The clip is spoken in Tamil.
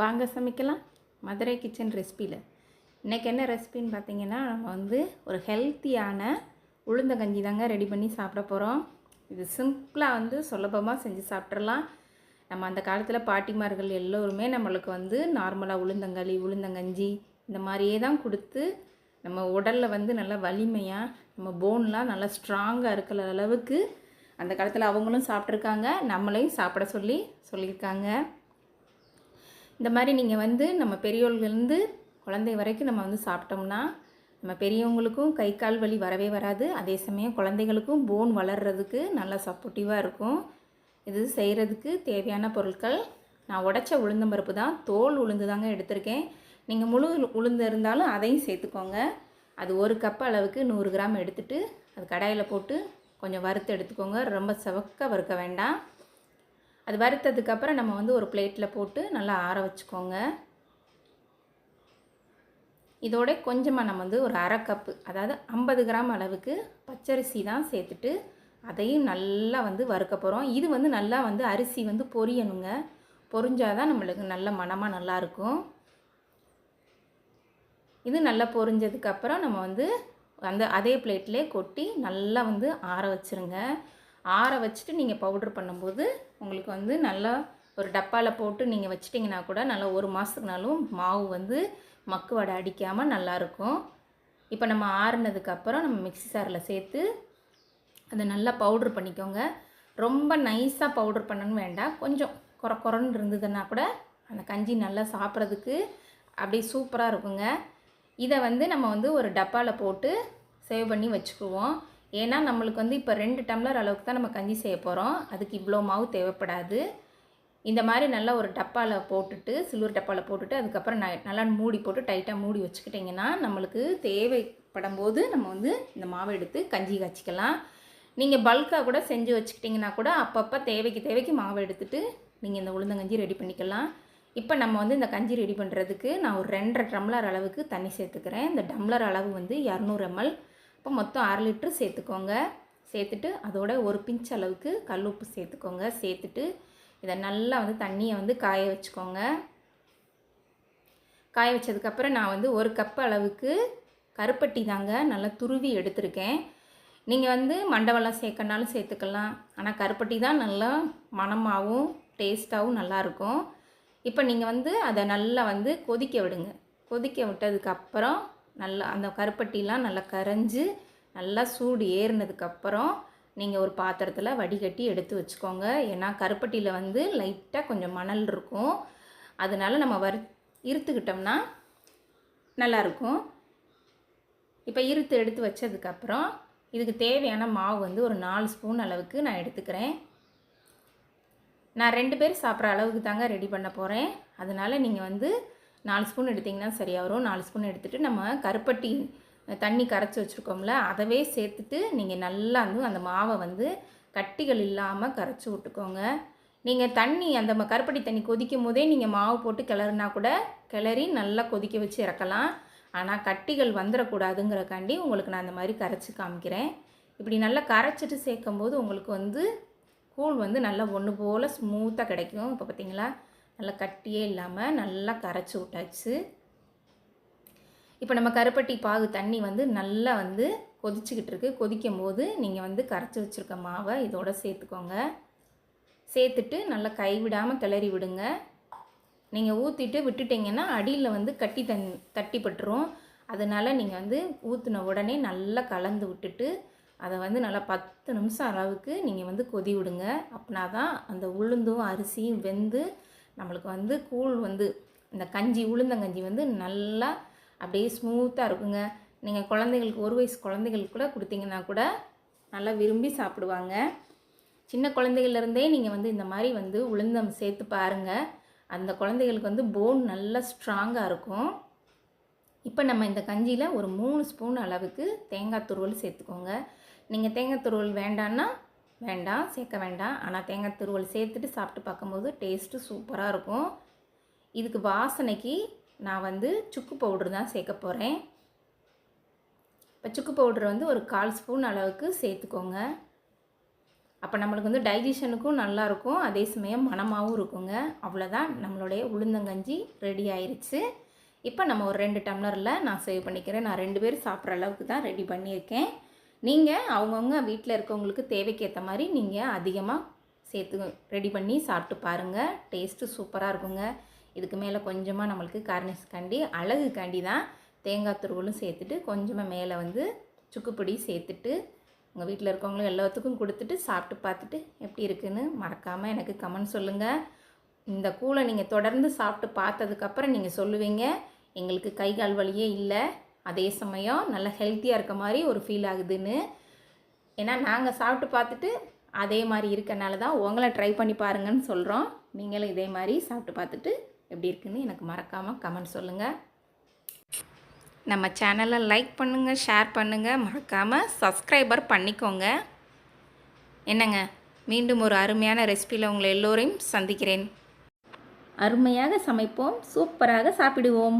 வாங்க சமைக்கலாம். மதுரை கிச்சன் ரெசிப்பியில் இன்றைக்கி என்ன ரெசிபின்னு பார்த்தீங்கன்னா நம்ம வந்து ஒரு ஹெல்த்தியான உளுந்தங்கஞ்சி தாங்க ரெடி பண்ணி சாப்பிட போகிறோம் இது சிம்பிளாக வந்து சுலபமாக செஞ்சு சாப்பிட்றலாம் நம்ம அந்த காலத்தில் பாட்டிமார்கள் எல்லோருமே நம்மளுக்கு வந்து நார்மலாக உளுந்தங்களி உளுந்தங்கஞ்சி இந்த மாதிரியே தான் கொடுத்து நம்ம உடலில் வந்து நல்லா வலிமையாக நம்ம போன்லாம் நல்லா ஸ்ட்ராங்காக இருக்கிற அளவுக்கு அந்த காலத்தில் அவங்களும் சாப்பிட்ருக்காங்க நம்மளையும் சாப்பிட சொல்லி சொல்லியிருக்காங்க. இந்த மாதிரி நீங்கள் வந்து நம்ம பெரியோர்கள்லேருந்து குழந்தை வரைக்கும் நம்ம வந்து சாப்பிட்டோம்னா நம்ம பெரியவங்களுக்கும் கை கால் வலி வரவே வராது. அதே சமயம் குழந்தைகளுக்கும் போன் வளர்கிறதுக்கு நல்லா சப்போர்ட்டிவாக இருக்கும். இது செய்கிறதுக்கு தேவையான பொருட்கள். நான் உடச்ச உளுந்தம்பருப்பு தான். தோல் உளுந்து தாங்க எடுத்திருக்கேன். நீங்கள் முழு உளுந்து இருந்தாலும் அதையும் சேர்த்துக்கோங்க. அது ஒரு கப் அளவுக்கு நூறு கிராம் எடுத்துகிட்டு அது கடாயில் போட்டு கொஞ்சம் வறுத்து எடுத்துக்கோங்க. ரொம்ப செவக்க வறுக்க வேண்டாம். அது வறுத்ததுக்கப்புறம் நம்ம வந்து ஒரு பிளேட்டில் போட்டு நல்லா ஆற வச்சுக்கோங்க. இதோட கொஞ்சமாக நம்ம வந்து ஒரு அரை கப்பு அதாவது ஐம்பது கிராம் அளவுக்கு பச்சரிசி தான் சேர்த்துட்டு அதையும் நல்லா வந்து வறுக்க போகிறோம் இது வந்து நல்லா வந்து அரிசி வந்து பொரியணுங்க. பொரிஞ்சாதான் நம்மளுக்கு நல்ல மணமாக நல்லாயிருக்கும் இது நல்லா பொரிஞ்சதுக்கப்புறம் நம்ம வந்து அந்த அதே பிளேட்லேயே கொட்டி நல்லா வந்து ஆற வச்சுருங்க. ஆற வச்சுட்டு நீங்கள் பவுட்ரு பண்ணும்போது உங்களுக்கு வந்து நல்லா ஒரு டப்பாவில் போட்டு நீங்கள் வச்சிட்டிங்கன்னா கூட நல்லா ஒரு மாதத்துக்குனாலும் மாவு வந்து மக்கு வடை அடிக்காமல் நல்லாயிருக்கும் இப்போ நம்ம ஆறுனதுக்கப்புறம் நம்ம மிக்ஸி சாரில் சேர்த்து அதை நல்லா பவுட்ரு பண்ணிக்கோங்க. ரொம்ப நைஸாக பவுட்ரு பண்ணணும் வேண்டாம். கொஞ்சம் குறை குறன்னு இருந்ததுன்னா கூட அந்த கஞ்சி நல்லா சாப்பிட்றதுக்கு அப்படியே சூப்பராக இருக்குங்க. இதை வந்து நம்ம வந்து ஒரு டப்பாவில் போட்டு சேவ் பண்ணி வச்சுக்குவோம். ஏன்னா நம்மளுக்கு வந்து இப்போ ரெண்டு டம்ளர் அளவுக்கு தான் நம்ம கஞ்சி செய்ய போகிறோம் அதுக்கு இவ்வளோ மாவு தேவைப்படாது. இந்த மாதிரி நல்லா ஒரு டப்பாவில் போட்டுட்டு சில்வர் டப்பாவில் போட்டுட்டு அதுக்கப்புறம் ந நல்லா மூடி போட்டு டைட்டாக மூடி வச்சுக்கிட்டிங்கன்னா நம்மளுக்கு தேவைப்படும் போது நம்ம வந்து இந்த மாவை எடுத்து கஞ்சி காய்ச்சிக்கலாம். நீங்கள் பல்காக கூட செஞ்சு வச்சுக்கிட்டிங்கன்னா கூட அப்பப்போ தேவைக்கு தேவைக்கு மாவை எடுத்துகிட்டு நீங்கள் இந்த உளுந்தங்கஞ்சி ரெடி பண்ணிக்கலாம். இப்போ நம்ம வந்து இந்த கஞ்சி ரெடி பண்ணுறதுக்கு நான் ஒரு ரெண்டரை டம்ளர் அளவுக்கு தண்ணி சேர்த்துக்கிறேன். இந்த டம்ளர் அளவு வந்து இரநூறு எம்எல். இப்போ மொத்தம் அரை லிட்ரு சேர்த்துக்கோங்க. சேர்த்துட்டு அதோட ஒரு பிஞ்ச் அளவுக்கு கல் உப்பு சேர்த்துக்கோங்க. சேர்த்துட்டு இதை நல்லா வந்து தண்ணியை வந்து காய வச்சுக்கோங்க. காய வச்சதுக்கப்புறம் நான் வந்து ஒரு கப் அளவுக்கு கருப்பட்டி தாங்க நல்லா துருவி எடுத்திருக்கேன். நீங்கள் வந்து மண்டவெல்லாம் சேர்க்கனாலும் சேர்த்துக்கலாம். ஆனால் கருப்பட்டி தான் நல்லா மணமாகவும் டேஸ்ட்டாகவும் நல்லாயிருக்கும் இப்போ நீங்கள் வந்து அதை நல்லா வந்து கொதிக்க விடுங்க. கொதிக்க விட்டதுக்கப்புறம் நல்லா அந்த கருப்பட்டிலாம் நல்லா கரைஞ்சி நல்லா சூடு ஏறினதுக்கப்புறம் நீங்கள் ஒரு பாத்திரத்தில் வடிகட்டி எடுத்து வச்சுக்கோங்க. ஏன்னா கருப்பட்டியில் வந்து லைட்டாக கொஞ்சம் மணல் இருக்கும். அதனால் நம்ம வறு இருத்துக்கிட்டோம்னா நல்லாயிருக்கும். இப்போ இருத்து எடுத்து வச்சதுக்கப்புறம் இதுக்கு தேவையான மாவு வந்து ஒரு நாலு ஸ்பூன் அளவுக்கு நான் எடுத்துக்கிறேன். நான் ரெண்டு பேர் சாப்பிட்ற அளவுக்கு தாங்க ரெடி பண்ண போகிறேன் அதனால் நீங்கள் வந்து நாலு ஸ்பூன் எடுத்திங்கன்னா சரியாக வரும் நாலு ஸ்பூன் எடுத்துகிட்டு நம்ம கருப்பட்டி தண்ணி கரைச்சி வச்சுருக்கோம்ல அதவே சேர்த்துட்டு நீங்கள் நல்லா வந்து அந்த மாவை வந்து கட்டிகள் இல்லாமல் கரைச்சி விட்டுக்கோங்க. நீங்கள் தண்ணி அந்த ம- கருப்பட்டி தண்ணி கொதிக்கும் போதே நீங்கள் மாவு போட்டு கிளறுனா கூட கிளறி நல்லா கொதிக்க வச்சு இறக்கலாம். ஆனால் கட்டிகள் வந்துடக்கூடாதுங்கிறக்காண்டி உங்களுக்கு நான் அந்த மாதிரி கரைச்சி காமிக்கிறேன். இப்படி நல்லா கரைச்சிட்டு சேர்க்கும்போது உங்களுக்கு வந்து கூழ் வந்து நல்லா ஒன்று போல் ஸ்மூத்தாக கிடைக்கும். இப்போ பார்த்தீங்களா நல்லா கட்டியே இல்லாமல் நல்லா கரைச்சி விட்டாச்சு. இப்போ நம்ம கருப்பட்டி பாகு தண்ணி வந்து நல்லா வந்து கொதிச்சுக்கிட்டு இருக்கு. கொதிக்கும் போது நீங்கள் வந்து கரைச்சி வச்சுருக்க மாவை இதோட சேர்த்துக்கோங்க. சேர்த்துட்டு நல்லா கைவிடாமல் கிளறி விடுங்க. நீங்கள் ஊற்றிட்டு விட்டுட்டிங்கன்னா அடியில் வந்து கட்டி தன் தட்டிப்பட்டுரும் அதனால் நீங்கள் வந்து ஊற்றின உடனே நல்லா கலந்து விட்டுட்டு அதை வந்து நல்லா பத்து நிமிஷம் அளவுக்கு நீங்கள் வந்து கொதி விடுங்க. அப்படின்னா தான் அந்த உளுந்தும் அரிசியும் வெந்து நம்மளுக்கு வந்து கூழ் வந்து இந்த கஞ்சி உளுந்தங்கஞ்சி வந்து நல்லா அப்படியே ஸ்மூத்தாக இருக்குங்க. நீங்கள் குழந்தைங்களுக்கு ஒரு வயசு குழந்தைகளுக்கு கூட கொடுத்தீங்கன்னா கூட நல்லா விரும்பி சாப்பிடுவாங்க. சின்ன குழந்தைகள்லேருந்தே நீங்கள் வந்து இந்த மாதிரி வந்து உளுந்தம் சேர்த்து பாருங்கள் அந்த குழந்தைகளுக்கு வந்து போன் நல்லா ஸ்ட்ராங்காக இருக்கும். இப்போ நம்ம இந்த கஞ்சியில் ஒரு மூணு ஸ்பூன் அளவுக்கு தேங்காய் துருவல் சேர்த்துக்கோங்க. நீங்கள் தேங்காய் துருவல் வேண்டான்னா வேண்டாம் சேர்க்க வேண்டாம். ஆனால் தேங்காய் துருவல் சேர்த்துட்டு சாப்பிட்டு பார்க்கும்போது டேஸ்ட்டு சூப்பராக இருக்கும். இதுக்கு வாசனைக்கு நான் வந்து சுக்கு பவுட்ரு தான் சேர்க்க போகிறேன் இப்போ சுக்கு பவுட்ரு வந்து ஒரு கால் ஸ்பூன் அளவுக்கு சேர்த்துக்கோங்க. அப்போ நம்மளுக்கு வந்து டைஜஷனுக்கும் நல்லாயிருக்கும் அதே சமயம் மணமாகவும் இருக்குங்க. அவ்வளோதான் நம்மளுடைய உளுந்தங்கஞ்சி ரெடி ஆயிடுச்சு இப்போ நம்ம ஒரு ரெண்டு டம்ளரில் நான் சேவ் பண்ணிக்கிறேன். நான் ரெண்டு பேர் சாப்பிட்ற அளவுக்கு தான் ரெடி பண்ணியிருக்கேன். நீங்கள் அவங்கவுங்க வீட்டில் இருக்கவங்களுக்கு தேவைக்கேற்ற மாதிரி நீங்கள் அதிகமாக சேர்த்து ரெடி பண்ணி சாப்பிட்டு பாருங்கள் டேஸ்ட்டு சூப்பராக இருக்குங்க. இதுக்கு மேலே கொஞ்சமாக நம்மளுக்கு கார்னிஷ்காண்டி அழகுக்காண்டி தான். தேங்காய் துருவலும் சேர்த்துட்டு கொஞ்சமாக மேலே வந்து சுக்குப்பொடி சேர்த்துட்டு உங்கள் வீட்டில் இருக்கவங்களும் எல்லாத்துக்கும் கொடுத்துட்டு சாப்பிட்டு பார்த்துட்டு எப்படி இருக்குன்னு மறக்காமல் எனக்கு கமெண்ட் சொல்லுங்கள் இந்த கூழை நீங்கள் தொடர்ந்து சாப்பிட்டு பார்த்ததுக்கப்புறம் நீங்கள் சொல்லுவீங்க. எங்களுக்கு கை கால் வலியே இல்லை. அதே சமயம் நல்லா ஹெல்த்தியாக இருக்க மாதிரி ஒரு ஃபீல் ஆகுதுன்னு. ஏன்னா நாங்கள் சாப்பிட்டு பார்த்துட்டு அதே மாதிரி இருக்கனால தான் உங்களை ட்ரை பண்ணி பாருங்கன்னு சொல்கிறோம் நீங்களும் இதே மாதிரி சாப்பிட்டு பார்த்துட்டு எப்படி இருக்குன்னு எனக்கு மறக்காமல் கமெண்ட் சொல்லுங்கள் நம்ம சேனலை லைக் பண்ணுங்கள் ஷேர் பண்ணுங்கள் மறக்காமல் சப்ஸ்கிரைபர் பண்ணிக்கோங்க. என்னங்க? மீண்டும் ஒரு அருமையான ரெசிபியில் உங்களை எல்லோரையும் சந்திக்கிறேன். அருமையாக சமைப்போம் சூப்பராக சாப்பிடுவோம்.